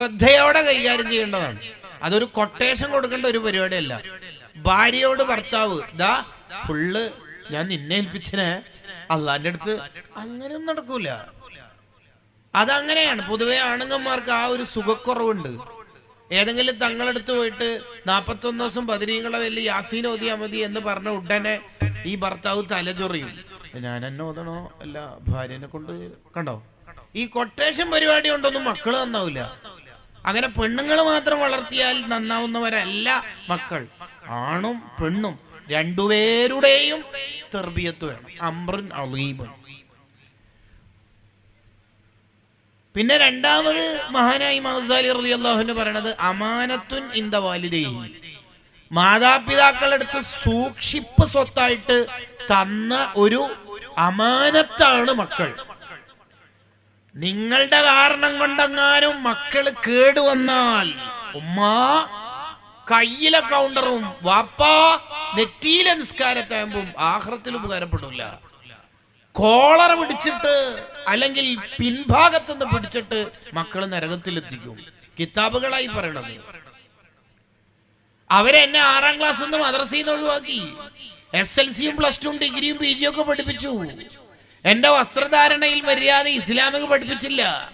ശ്രദ്ധയോടെ കൈകാര്യം ചെയ്യേണ്ടതാണ്. അതൊരു കൊട്ടേഷൻ കൊടുക്കേണ്ട ഒരു പരിപാടിയല്ല. ഭാര്യയോട് ഭർത്താവ് ദാ ഫുള്ള് ഞാൻ നിന്നെ ഏൽപ്പിച്ചനെ. അള്ളാന്റെ അടുത്ത് അങ്ങനെയൊന്നും നടക്കൂല. അതങ്ങനെയാണ്. പൊതുവെ ആണുങ്ങന്മാർക്ക് ആ ഒരു സുഖക്കുറവുണ്ട്. ഏതെങ്കിലും തങ്ങളെടുത്ത് പോയിട്ട് നാപ്പത്തൊന്ന് ദിവസം ബദരീകളെ വലിയ യാസീൻ ഓതിയാ മതി എന്ന് പറഞ്ഞ ഉടനെ ഈ ഭർത്താവ് തലചൊറിയും ഞാൻ എന്നെ ഓതണോ? അല്ല ഭാര്യനെ കൊണ്ട് കണ്ടോ? ഈ കൊട്ടേഷൻ പരിപാടി കൊണ്ടൊന്നും മക്കൾ നന്നാവില്ല അങ്ങനെ പെണ്ണുങ്ങൾ മാത്രം വളർത്തിയാൽ നന്നാവുന്നവരല്ല മക്കൾ. ആണും പെണ്ണും രണ്ടുപേരുടെയും തെർബിയത്ത് വേണം. അമ്രൻ അലീബൻ പിന്നെ രണ്ടാമത് മഹാനായി മഹസാലി റലി അള്ളാഹുന് പറയണത് അമാനത്തുൻ ഇന്ത വാലിദേഹി മാതാപിതാക്കളെടുത്ത് സൂക്ഷിപ്പ് സ്വത്തായിട്ട് തന്ന ഒരു അമാനത്താണ് മക്കൾ. നിങ്ങളുടെ കാരണം കൊണ്ടെങ്ങാനും മക്കൾ കേടുവന്നാൽ ഉമ്മ കയ്യിലെ കൗണ്ടറും വാപ്പാ നെറ്റിയിലെ നിസ്കാരത്താകുമ്പം ആഹ്റത്തിൽ ഉപകാരപ്പെടില്ല. കോളറ പിടിച്ചിട്ട് അല്ലെങ്കിൽ പിൻഭാഗത്തുനിന്ന് പിടിച്ചിട്ട് മക്കൾ നരകത്തിലെത്തിക്കും. കിതാബുകളായി പറയണത്. അവരെന്നെ ആറാം ക്ലാസ് നിന്ന് മദ്രസയിൽ നിന്ന് ഒഴിവാക്കി. എസ് എൽ സിയും പ്ലസ് ടു ഡിഗ്രിയും പി ജിയും ഒക്കെ പഠിപ്പിച്ചു. എന്റെ വസ്ത്രധാരണയിൽ മര്യാദ ഇസ്ലാമിക് പഠിപ്പിച്ചില്ല.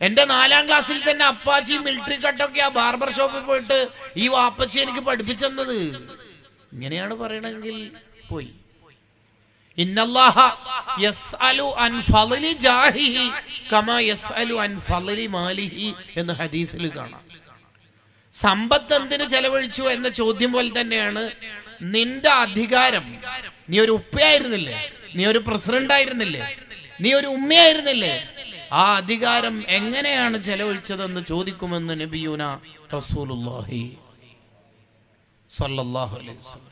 എന്റെ നാലാം ക്ലാസ്സിൽ തന്നെ അപ്പാച്ചി മിലിറ്ററി കട്ടൊക്കെ ആ ബാർബർ ഷോപ്പിൽ പോയിട്ട് ഈ വാപ്പച്ചി എനിക്ക് പഠിപ്പിച്ചെന്നത്. ഇങ്ങനെയാണ് പറയണമെങ്കിൽ പോയി. എന്ന് ഹദീസിൽ കാണാം. സമ്പത്ത് എന്തിനു ചെലവഴിച്ചു എന്ന ചോദ്യം പോലെ തന്നെയാണ് നിന്റെ അധികാരം. നീ ഒരു ഉപ്പയായിരുന്നില്ലേ? നീ ഒരു പ്രസിഡന്റ് ആയിരുന്നില്ലേ നീ ഒരു ഉമ്മയായിരുന്നില്ലേ? ആ അധികാരം എങ്ങനെയാണ് ചെലവഴിച്ചതെന്ന് ചോദിക്കുമെന്ന് നബിയൂന റസൂലുള്ളാഹി സ്വല്ലല്ലാഹു അലൈഹി വസല്ലം.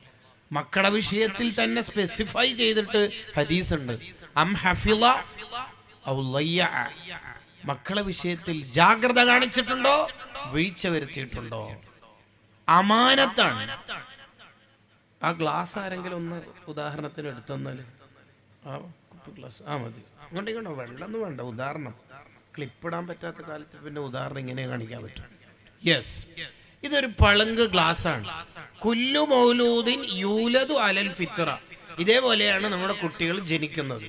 മക്കളുടെ വിഷയത്തിൽ തന്നെ സ്പെസിഫൈ ചെയ്തിട്ട് ഹദീസ് ഉണ്ട് അം ഹഫിള. മക്കളെ വിഷയത്തിൽ ജാഗ്രത കാണിച്ചിട്ടുണ്ടോ? വീഴ്ച വരുത്തിയിട്ടുണ്ടോ? അമാനത്താണ്. ആ ഗ്ലാസ് ആരെങ്കിലും ഒന്ന് ഉദാഹരണത്തിന് എടുത്തെന്നാൽ ആ കുപ്പി ഗ്ലാസ്. ആ മതി. അങ്ങോട്ട് ഇങ്ങോട്ടോ വെള്ളമൊന്നും വേണ്ട ഉദാഹരണം. ക്ലിപ്പിടാൻ പറ്റാത്ത കാലത്ത് പിന്നെ ഉദാഹരണം ഇങ്ങനെ കാണിക്കാൻ പറ്റും. യെസ് ഇതൊരു പളുങ്ക് ഗ്ലാസ് ആണ് കുല്ലു മൗലൂദിൻ യൂലദു അലൽ ഫിത്ര ഇതേപോലെയാണ് നമ്മുടെ കുട്ടികൾ ജനിക്കുന്നത്.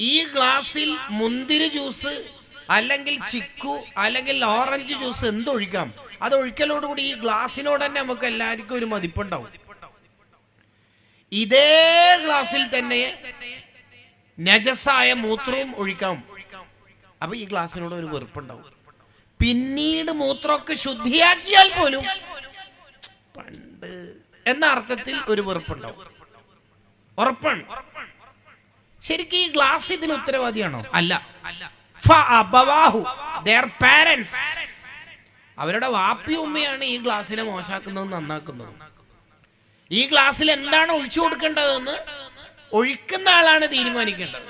ഈ ഗ്ലാസ്സിൽ മുന്തിരി ജ്യൂസ് അല്ലെങ്കിൽ ചിക്കു അല്ലെങ്കിൽ ഓറഞ്ച് ജ്യൂസ് എന്തൊഴിക്കാം? അത് ഒഴിക്കലോടുകൂടി ഈ ഗ്ലാസിനോട് തന്നെ നമുക്ക് എല്ലാവർക്കും ഒരു മതിപ്പുണ്ടാവും. ഇതേ ഗ്ലാസ്സിൽ തന്നെ നജസായ മൂത്രവും ഒഴിക്കാം. അപ്പൊ ഈ ഗ്ലാസ്സിനോട് ഒരു വെറുപ്പുണ്ടാവും. പിന്നീട് മൂത്രമൊക്കെ ശുദ്ധിയാക്കിയാൽ പോലും പണ്ട് എന്ന അർത്ഥത്തിൽ ഒരു വെറുപ്പുണ്ടാവും. ഉറപ്പാണ്. ശരിക്കും ഈ ഗ്ലാസ് ഇതിന് ഉത്തരവാദിയാണോ? അല്ല. parents. അവരുടെ വാപ്പി ഉമ്മയാണ് ഈ ഗ്ലാസ്സിനെ മോശാക്കുന്നതും നന്നാക്കുന്നതും. ഈ ഗ്ലാസ്സിൽ എന്താണ് ഒഴിച്ചു കൊടുക്കേണ്ടതെന്ന് ഒഴിക്കുന്ന ആളാണ് തീരുമാനിക്കേണ്ടത്.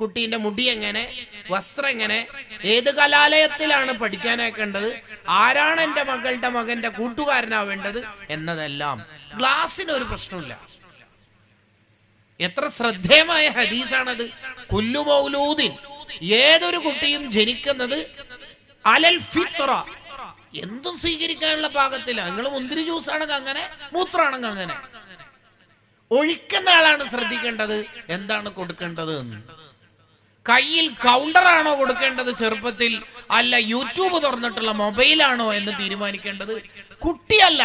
കുട്ടീന്റെ മുടി എങ്ങനെ വസ്ത്രം എങ്ങനെ ഏത് കലാലയത്തിലാണ് പഠിക്കാനേക്കേണ്ടത് ആരാണ് എന്റെ മകളുടെ മകന്റെ കൂട്ടുകാരനാവേണ്ടത് എന്നതെല്ലാം ഗ്ലാസ്സിന് ഒരു പ്രശ്നമില്ല. എത്ര ശ്രദ്ധേയമായ ഹദീസാണത്. കുല്ലു മൗലൂദിൻ ഏതൊരു കുട്ടിയും ജനിക്കുന്നത് അലൽ ഫിത്ര. എന്തും സ്വീകരിക്കാനുള്ള പാകത്തില്ല. നിങ്ങൾ മുന്തിരി ജ്യൂസ് ആണെങ്കിൽ അങ്ങനെ മൂത്രമാണെങ്കിൽ അങ്ങനെ. ഒഴിക്കുന്ന ആളാണ് ശ്രദ്ധിക്കേണ്ടത്. എന്താണ് കൊടുക്കേണ്ടത്? എന്ന് കയ്യിൽ കൗണ്ടറാണോ കൊടുക്കേണ്ടത് ചെറുപ്പത്തിൽ? അല്ല യൂട്യൂബ് തുറന്നിട്ടുള്ള മൊബൈലാണോ എന്ന് തീരുമാനിക്കേണ്ടത്? കുട്ടിയല്ല.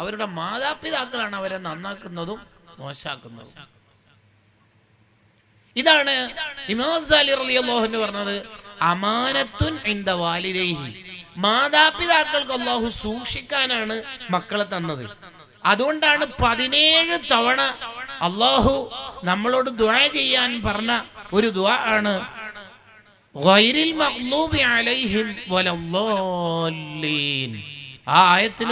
അവരുടെ മാതാപിതാക്കളാണ് അവരെ നന്നാക്കുന്നതും മോശാക്കുന്നതും. ഇതാണ് ഇമാസ് അലി റളിയല്ലാഹു അൻഹു പറഞ്ഞത് അമാനത്തുൻ എന്താ വാലിദൈഹി. മാതാപിതാക്കൾക്ക് അള്ളാഹു സൂക്ഷിക്കാനാണ് മക്കളെ തന്നത്. അതുകൊണ്ടാണ് പതിനേഴ് തവണ അള്ളാഹു നമ്മളോട് ദുആ ചെയ്യാൻ പറഞ്ഞ ഒരു ദുആ ആണ്. ആ ആയത്തിൽ